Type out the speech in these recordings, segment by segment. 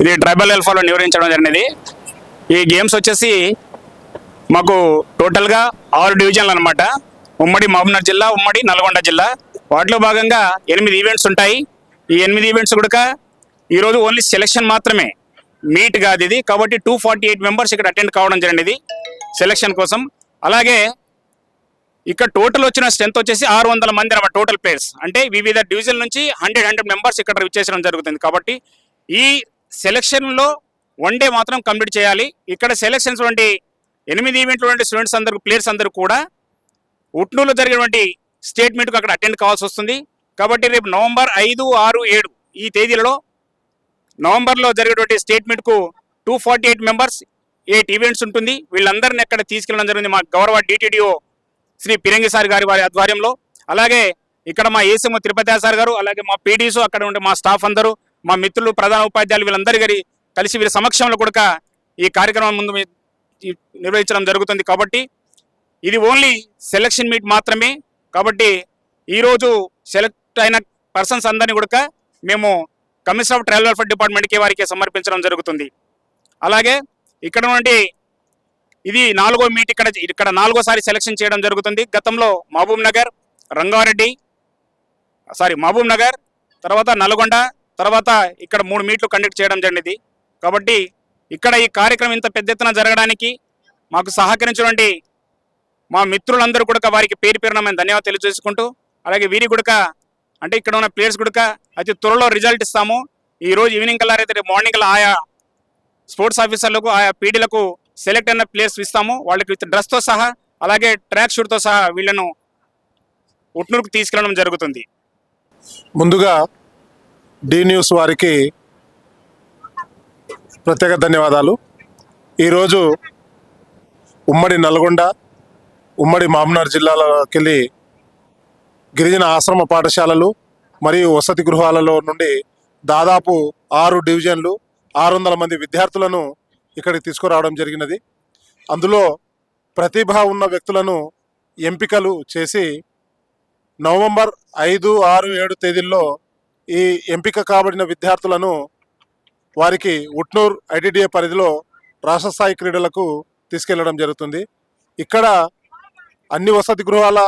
ఇది ట్రైబల్ వెల్ఫేర్లో నిర్వహించడం జరిగినది. ఈ గేమ్స్ వచ్చేసి మాకు టోటల్గా ఆరు డివిజన్లు అనమాట ఉమ్మడి మహబూబ్నగర్ జిల్లా ఉమ్మడి నల్గొండ జిల్లా. వాటిలో భాగంగా ఎనిమిది ఈవెంట్స్ ఉంటాయి. ఈ ఎనిమిది ఈవెంట్స్ కూడా ఈరోజు ఓన్లీ సెలెక్షన్ మాత్రమే. మీట్ కాదు ఇది. కాబట్టి టూ ఫార్టీ ఎయిట్ మెంబర్స్ ఇక్కడ అటెండ్ కావడం జరిగింది సెలెక్షన్ కోసం. అలాగే ఇక్కడ టోటల్ వచ్చిన స్ట్రెంత్ వచ్చేసి ఆరు వందల మంది అనమాట టోటల్ ప్లేయర్స్. అంటే వివిధ డివిజన్ నుంచి హండ్రెడ్ హండ్రెడ్ మెంబర్స్ ఇక్కడ విచ్చేసడం జరుగుతుంది. కాబట్టి ఈ సెలక్షన్లో వన్ డే మాత్రం కంప్లీట్ చేయాలి. ఇక్కడ సెలక్షన్స్ వంటి ఎనిమిది ఈవెంట్లు వంటి స్టూడెంట్స్ అందరూ ప్లేయర్స్ అందరూ కూడా ఉట్నూరులో జరిగినటువంటి స్టేట్మెంట్కు అక్కడ అటెండ్ కావాల్సి వస్తుంది. కాబట్టి రేపు నవంబర్ ఐదు ఆరు ఏడు ఈ తేదీలలో నవంబర్లో జరిగేటువంటి స్టేట్మెంట్కు two forty eight members eight events ఉంటుంది. వీళ్ళందరినీ అక్కడ తీసుకెళ్ళడం జరిగింది మా గౌరవ డిటిడిఓ శ్రీ పిరంగి సార్ గారి వారి ఆధ్వర్యంలో. అలాగే ఇక్కడ మా ఏసీఎం తిరుపతి సార్ గారు అలాగే మా పీడీస్ అక్కడ ఉండే మా స్టాఫ్ అందరూ మా మిత్రులు ప్రధాన ఉపాధ్యాయులు వీళ్ళందరి గారి కలిసి వీరి సమక్షంలో కూడా ఈ కార్యక్రమం ముందు మీ- నిర్వహించడం జరుగుతుంది కాబట్టి ఇది ఓన్లీ సెలక్షన్ మీట్ మాత్రమే. కాబట్టి ఈరోజు సెలెక్ట్ అయిన పర్సన్స్ అందరినీ కూడా మేము కమిషనర్ ఆఫ్ ట్రయల్ వెల్ఫేర్ డిపార్ట్మెంట్కి వారికి సమర్పించడం జరుగుతుంది. అలాగే ఇక్కడ నుండి ఇది నాలుగో మీట్ ఇక్కడ ఇక్కడ నాలుగోసారి సెలక్షన్ చేయడం జరుగుతుంది. గతంలో మహబూబ్ నగర్ రంగారెడ్డి సారీ మహబూబ్ నగర్ తర్వాత నల్గొండ తర్వాత ఇక్కడ మూడు మీట్లు కండక్ట్ చేయడం జరిగింది. కాబట్టి ఇక్కడ ఈ కార్యక్రమం ఇంత పెద్ద ఎత్తున జరగడానికి మాకు సహకరించినటువంటి మా మిత్రులందరూ కూడా వారికి పేరు పేరున మేము ధన్యవాదాలు తెలియజేసుకుంటూ అలాగే వీరి గుడక అంటే ఇక్కడ ఉన్న ప్లేయర్స్ గుడక అతి త్వరలో రిజల్ట్ ఇస్తాము. ఈ రోజు ఈవినింగ్ కల్లా అయితే రేపు మార్నింగ్ కల్లా ఆయా స్పోర్ట్స్ ఆఫీసర్లకు ఆయా పీడీలకు సెలెక్ట్ అయిన ప్లేయర్స్ ఇస్తాము. వాళ్ళకి విత్ డ్రెస్తో సహా అలాగే ట్రాక్ షూట్తో సహా వీళ్ళను ఉట్నూరుకు తీసుకెళ్ళడం జరుగుతుంది. ముందుగా డి న్యూస్ వారికి ప్రత్యేక ధన్యవాదాలు. ఈరోజు ఉమ్మడి నల్గొండ ఉమ్మడి మామనార్ జిల్లాలోకి వెళ్ళి గిరిజన ఆశ్రమ పాఠశాలలు మరియు వసతి గృహాలలో నుండి దాదాపు ఆరు డివిజన్లు ఆరు వందల మంది విద్యార్థులను ఇక్కడికి తీసుకురావడం జరిగినది. అందులో ప్రతిభ ఉన్న వ్యక్తులను ఎంపికలు చేసి నవంబర్ ఐదు ఆరు ఏడు తేదీల్లో ఈ ఎంపిక కాబడిన విద్యార్థులను వారికి ఉట్నూర్ ఐటీడీఏ పరిధిలో రాష్ట్ర స్థాయి క్రీడలకు తీసుకెళ్ళడం జరుగుతుంది. ఇక్కడ అన్ని వసతి గృహాల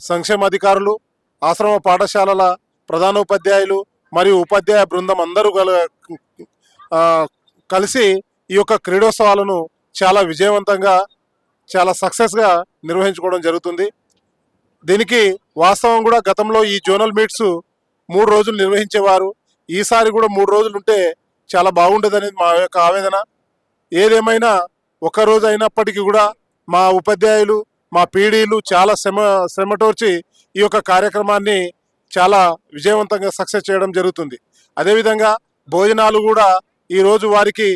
సంక్షేమ అధికారులు ఆశ్రమ పాఠశాలల ప్రధానోపాధ్యాయులు మరియు ఉపాధ్యాయ బృందం అందరూ కల కలిసి ఈ యొక్క క్రీడోత్సవాలను చాలా విజయవంతంగా చాలా సక్సెస్గా నిర్వహించుకోవడం జరుగుతుంది. దీనికి వాస్తవం కూడా గతంలో ఈ జోనల్ మీట్స్ మూడు రోజులు నిర్వహించేవారు. ఈసారి కూడా మూడు రోజులు ఉంటే చాలా బాగుండేది మా యొక్క ఆవేదన. ఏదేమైనా ఒక రోజు అయినప్పటికీ కూడా మా ఉపాధ్యాయులు మా పీడీలు చాలా శ్రమ శ్రమటోర్చి ఈ యొక్క కార్యక్రమాన్ని చాలా విజయవంతంగా సక్సెస్ చేయడం జరుగుతుంది. అదేవిధంగా భోజనాలు కూడా ఈరోజు వారికి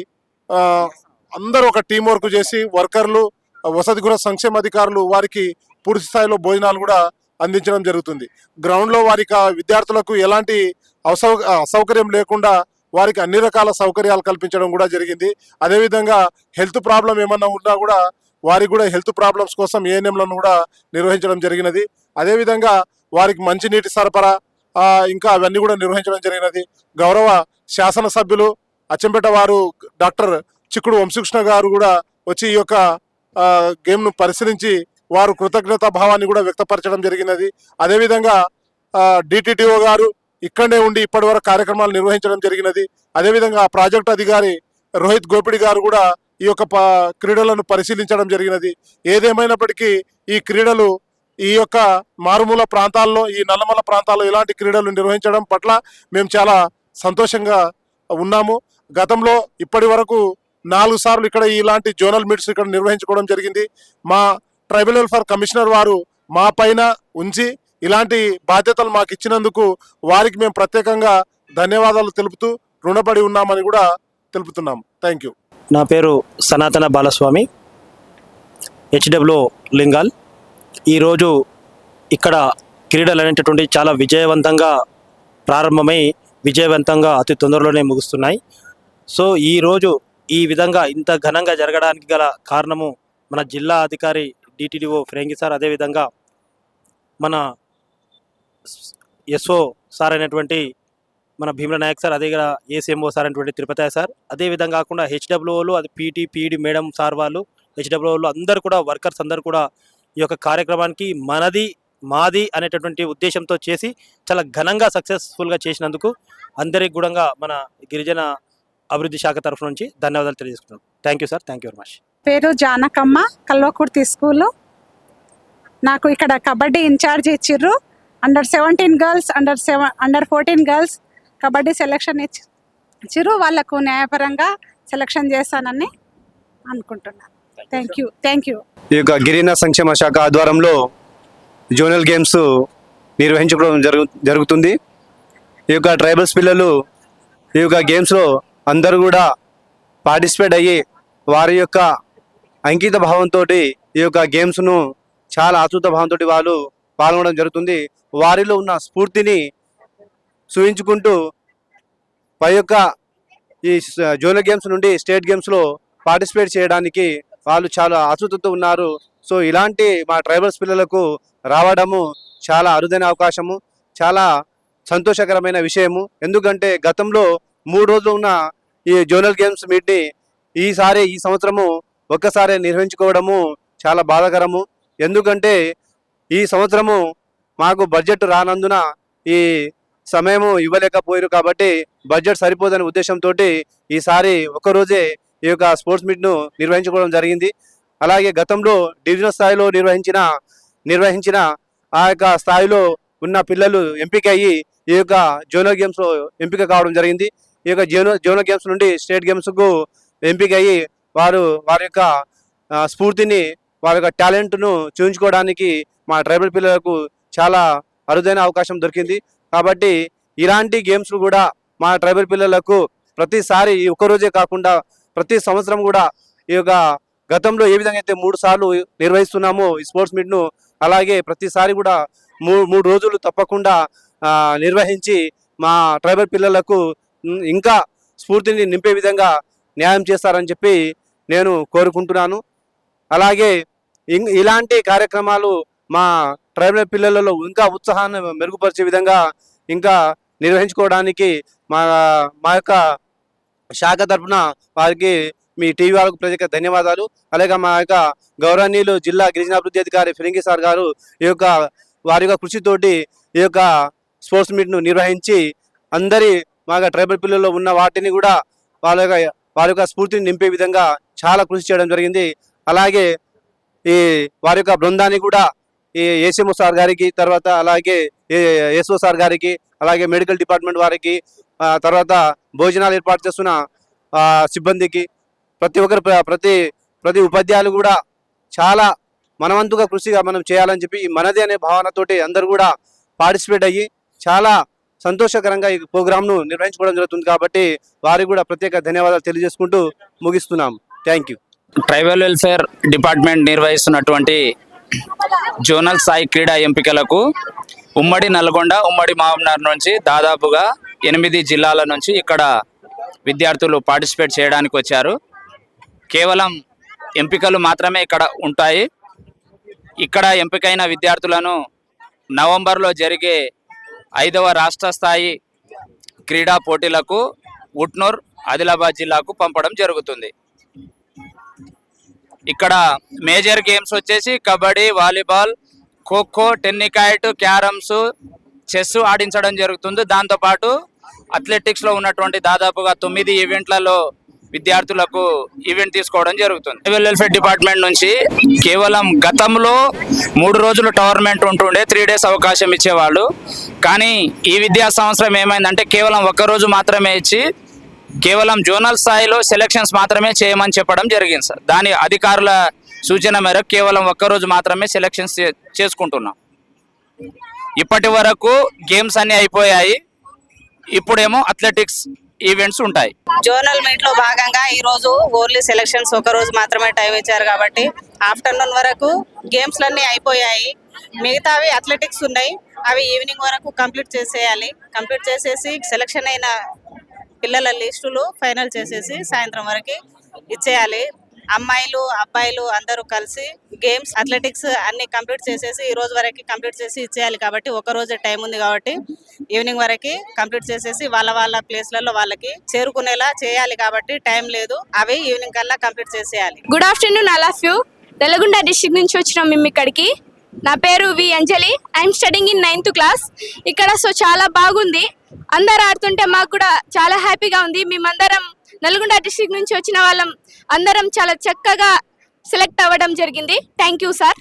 అందరూ ఒక టీం వర్క్ చేసి వర్కర్లు వసతి గృహ సంక్షేమ అధికారులు వారికి పూర్తి స్థాయిలో భోజనాలు కూడా అందించడం జరుగుతుంది. గ్రౌండ్లో వారి విద్యార్థులకు ఎలాంటి అసౌ అసౌకర్యం లేకుండా వారికి అన్ని రకాల సౌకర్యాలు కల్పించడం కూడా జరిగింది. అదేవిధంగా హెల్త్ ప్రాబ్లం ఏమన్నా ఉన్నా కూడా వారికి కూడా హెల్త్ ప్రాబ్లమ్స్ కోసం ఏఎన్ఎంలను కూడా నిర్వహించడం జరిగినది. అదేవిధంగా వారికి మంచినీటి సరఫరా ఇంకా అవన్నీ కూడా నిర్వహించడం జరిగినది. గౌరవ శాసనసభ్యులు అచ్చంపేట వారు డాక్టర్ చిక్కుడు వంశకృష్ణ గారు కూడా వచ్చి ఈ యొక్క గేమ్ను పరిశీలించి వారు కృతజ్ఞతా భావాన్ని కూడా వ్యక్తపరచడం జరిగినది. అదేవిధంగా డిటిటిఓ గారు ఇక్కడనే ఉండి ఇప్పటి వరకు కార్యక్రమాలు నిర్వహించడం జరిగినది. అదేవిధంగా ఆ ప్రాజెక్ట్ అధికారి రోహిత్ గోపిడి గారు కూడా ఈ యొక్క ప- క్రీడలను పరిశీలించడం జరిగినది. ఏదేమైనప్పటికీ ఈ క్రీడలు ఈ యొక్క మారుమూల ప్రాంతాల్లో ఈ నల్లమల ప్రాంతాల్లో ఇలాంటి క్రీడలు నిర్వహించడం పట్ల మేము చాలా సంతోషంగా ఉన్నాము. గతంలో ఇప్పటి వరకు నాలుగు సార్లు ఇక్కడ ఇలాంటి జోనల్ మీట్స్ ఇక్కడ నిర్వహించుకోవడం జరిగింది. మా ట్రైబల్ వెల్ఫేర్ కమిషనర్ వారు మా పైన ఉంచి ఇలాంటి బాధ్యతలు మాకు ఇచ్చినందుకు వారికి మేము ప్రత్యేకంగా ధన్యవాదాలు తెలుపుతూ రుణపడి ఉన్నామని కూడా తెలుపుతున్నాం. థ్యాంక్ యూ నా పేరు సనాతన బాలస్వామి హెచ్డబ్ల్యూ లింగాల్. ఈరోజు ఇక్కడ క్రీడలు అనేటటువంటి చాలా విజయవంతంగా ప్రారంభమై విజయవంతంగా అతి తొందరలోనే ముగుస్తున్నాయి. సో ఈరోజు ఈ విధంగా ఇంత ఘనంగా జరగడానికి గల కారణము మన జిల్లా అధికారి డిటిడిఓ ఫ్రెంగి సార్ అదేవిధంగా మన ఎస్ఓ సార్ అయినటువంటి మన భీమల నాయక్ సార్ అదే ఏసీఎంఓ సార్ అనేటువంటి తిరుపతి సార్. అదే విధంగా కాకుండా హెచ్డబ్ల్యూఓలు అది పీటీ పీఈడి మేడం సార్ వాళ్ళు హెచ్డబ్ల్యూఓలు అందరూ కూడా వర్కర్స్ అందరూ కూడా ఈ యొక్క కార్యక్రమానికి మనది మాది అనేటటువంటి ఉద్దేశంతో చేసి చాలా ఘనంగా సక్సెస్ఫుల్గా చేసినందుకు అందరికి కూడా మన గిరిజన అభివృద్ధి శాఖ తరఫు నుంచి ధన్యవాదాలు తెలియజేసుకుంటాం thank you sir. Thank you very much. పేరు జానకమ్మ కల్వకుర్తి స్కూలు. నాకు ఇక్కడ కబడ్డీ ఇన్ఛార్జ్ ఇచ్చిర్రు. Under seventeen girls under seven under fourteen girls kabaddi selection ఇచ్చి ఇచ్చిర్రు. వాళ్ళకు న్యాయపరంగా సెలెక్షన్ చేస్తానని అనుకుంటున్నాను థ్యాంక్ యూ థ్యాంక్ యూ ఈ యొక్క గిరిజన సంక్షేమ శాఖ ఆధ్వర్యంలో జోనల్ గేమ్స్ నిర్వహించుకోవడం జరుగు జరుగుతుంది. ఈ యొక్క ట్రైబల్స్ పిల్లలు ఈ యొక్క గేమ్స్లో అందరూ కూడా పార్టిసిపేట్ అయ్యి వారి యొక్క అంకిత భావంతో ఈ యొక్క గేమ్స్ను చాలా ఆతృత భావంతో వాళ్ళు పాల్గొనడం జరుగుతుంది. వారిలో ఉన్న స్ఫూర్తిని చూయించుకుంటూ పై యొక్క ఈ స- జోనల్ గేమ్స్ నుండి స్టేట్ గేమ్స్లో పార్టిసిపేట్ చేయడానికి వాళ్ళు చాలా ఆతృతతో ఉన్నారు. సో ఇలాంటి మా ట్రైబల్స్ పిల్లలకు రావడము చాలా అరుదైన అవకాశము చాలా సంతోషకరమైన విషయము. ఎందుకంటే గతంలో మూడు రోజులు ఉన్న ఈ జోనల్ గేమ్స్ మీట్ని ఈసారి ఈ సంవత్సరము ఒక్కసారి నిర్వహించుకోవడము చాలా బాధాకరము. ఎందుకంటే ఈ సంవత్సరము మాకు బడ్జెట్ రానందున ఈ సమయము ఇవ్వలేకపోయారు కాబట్టి బడ్జెట్ సరిపోదనే ఉద్దేశంతో ఈసారి ఒక్కరోజే ఈ యొక్క స్పోర్ట్స్ మీట్ను నిర్వహించుకోవడం జరిగింది. అలాగే గతంలో డివిజనల్ స్థాయిలో నిర్వహించిన నిర్వహించిన ఆ యొక్క స్థాయిలో ఉన్న పిల్లలు ఎంపిక అయ్యి ఈ యొక్క జోనల్ గేమ్స్లో ఎంపిక కావడం జరిగింది. ఈ యొక్క జోనల్ జోనల్ గేమ్స్ నుండి స్టేట్ గేమ్స్కు ఎంపిక అయ్యి వారు వారి యొక్క స్ఫూర్తిని వారి యొక్క టాలెంట్ను చూపించుకోవడానికి మా ట్రైబల్ పిల్లలకు చాలా అరుదైన అవకాశం దొరికింది. కాబట్టి ఇలాంటి గేమ్స్ కూడా మా ట్రైబల్ పిల్లలకు ప్రతిసారి ఈ ఒక్కరోజే కాకుండా ప్రతి సంవత్సరం కూడా ఈ యొక్క గతంలో ఏ విధంగా అయితే మూడు సార్లు నిర్వహిస్తున్నామో ఈ స్పోర్ట్స్ మీట్ను అలాగే ప్రతిసారి కూడా మూడు మూడు రోజులు తప్పకుండా నిర్వహించి మా ట్రైబల్ పిల్లలకు ఇంకా స్ఫూర్తిని నింపే విధంగా న్యాయం చేస్తారని చెప్పి నేను కోరుకుంటున్నాను. అలాగే ఇం- ఇలాంటి కార్యక్రమాలు మా ట్రైబల్ పిల్లలలో ఇంకా ఉత్సాహాన్ని మెరుగుపరిచే విధంగా ఇంకా నిర్వహించుకోవడానికి మా మా యొక్క శాఖ తరఫున వారికి మీ టీవీ వాళ్ళకు ప్రత్యేక ధన్యవాదాలు. అలాగే మా యొక్క గౌరవనీయులు జిల్లా గిరిజనాభివృద్ధి అధికారి ఫిరంగి సార్ గారు ఈ యొక్క వారి యొక్క కృషితోటి ఈ యొక్క స్పోర్ట్స్ మీట్ను నిర్వహించి అందరి మా యొక్క ట్రైబల్ పిల్లల్లో ఉన్న వాటిని కూడా వాళ్ళ యొక్క వారి యొక్క స్ఫూర్తిని నింపే విధంగా చాలా కృషి చేయడం జరిగింది. అలాగే ఈ వారి యొక్క బృందాన్ని కూడా ఈ ఏసీఎంఓ సార్ గారికి తర్వాత అలాగే ఎస్ఓ సార్ గారికి అలాగే మెడికల్ డిపార్ట్మెంట్ వారికి తర్వాత భోజనాలు ఏర్పాటు చేస్తున్న సిబ్బందికి ప్రతి ఒక్కరు ప్ర- ప్రతి ప్రతి ఉపాధ్యాయులు కూడా చాలా మనవంతుగా కృషిగా మనం చేయాలని చెప్పి మనదే మనది అనే భావనతోటి అందరూ కూడా పార్టిసిపేట్ అయ్యి చాలా సంతోషకరంగా ఈ ప్రోగ్రామ్ను నిర్వహించుకోవడం జరుగుతుంది కాబట్టి వారికి కూడా ప్రత్యేక ధన్యవాదాలు తెలియజేసుకుంటూ ముగిస్తున్నాం. Thank you tribal welfare department నిర్వహిస్తున్నటువంటి జోనల్ స్థాయి క్రీడా ఎంపికలకు ఉమ్మడి నల్గొండ ఉమ్మడి మహబూబ్నగర్ నుంచి దాదాపుగా ఎనిమిది జిల్లాల నుంచి ఇక్కడ విద్యార్థులు పార్టిసిపేట్ చేయడానికి వచ్చారు. కేవలం ఎంపికలు మాత్రమే ఇక్కడ ఉంటాయి. ఇక్కడ ఎంపికైన విద్యార్థులను నవంబర్లో జరిగే ఐదవ రాష్ట్ర స్థాయి క్రీడా పోటీలకు ఉట్నూర్ ఆదిలాబాద్ జిల్లాకు పంపడం జరుగుతుంది. ఇక్కడ మేజర్ గేమ్స్ వచ్చేసి kabaddi volleyball kho kho tennikoit carroms chess ఆడించడం జరుగుతుంది. దాంతోపాటు అథ్లెటిక్స్లో ఉన్నటువంటి దాదాపుగా తొమ్మిది ఈవెంట్లలో విద్యార్థులకు ఈవెంట్ తీసుకోవడం జరుగుతుంది. సివిల్ వెల్ఫేర్ డిపార్ట్మెంట్ నుంచి కేవలం గతంలో మూడు రోజులు టోర్నమెంట్ ఉంటుండే త్రీ డేస్ అవకాశం ఇచ్చేవాళ్ళు. కానీ ఈ విద్యా సంవత్సరం ఏమైందంటే కేవలం ఒక్క రోజు మాత్రమే ఇచ్చి కేవలం జోనల్ స్థాయిలో సెలక్షన్స్ మాత్రమే చేయమని చెప్పడం జరిగింది సార్. దాని అధికారుల సూచన మేరకు కేవలం ఒక్కరోజు మాత్రమే సెలక్షన్స్ చే- చేసుకుంటున్నాం. ఇప్పటి వరకు గేమ్స్ అన్నీ అయిపోయాయి. ఇప్పుడేమో అథ్లెటిక్స్ ఈవెంట్స్ ఉంటాయి. జోనల్ మీట్లో భాగంగా ఈ రోజు ఓన్లీ సెలక్షన్స్ ఒక రోజు మాత్రమే టైం ఇచ్చారు కాబట్టి ఆఫ్టర్నూన్ వరకు గేమ్స్ లన్నీ అయిపోయాయి. మిగతావి అథ్లెటిక్స్ ఉన్నాయి. అవి ఈవినింగ్ వరకు కంప్లీట్ చేసేయాలి. కంప్లీట్ చేసేసి సెలక్షన్ అయిన పిల్లల లిస్టులు ఫైనల్ చేసేసి సాయంత్రం వరకు ఇచ్చేయాలి. అమ్మాయిలు అబ్బాయిలు అందరూ కలిసి గేమ్స్ అథ్లెటిక్స్ అన్ని కంప్లీట్ చేసేసి ఈ రోజు వరకు కంప్లీట్ చేసి ఇచ్చేయాలి కాబట్టి ఒక రోజు టైం ఉంది కాబట్టి ఈవినింగ్ వరకు కంప్లీట్ చేసేసి వాళ్ళ వాళ్ళ ప్లేస్లలో వాళ్ళకి చేరుకునేలా చేయాలి కాబట్టి టైం లేదు. అవి ఈవినింగ్ కల్లా కంప్లీట్ చేసేయాలి. Good afternoon all of you Nalgonda district నుంచి వచ్చినాం మేము ఇక్కడికి. నా పేరు V Anjali. I'm studying in ninth class ఇక్కడ సో చాలా బాగుంది. అందరు ఆడుతుంటే మాకు కూడా చాలా హ్యాపీగా ఉంది. మేమందరం నల్గొండ డిస్ట్రిక్ట్ నుంచి వచ్చిన వాళ్ళం. అందరం చాలా చక్కగా సెలెక్ట్ అవ్వడం జరిగింది. Thank you sir.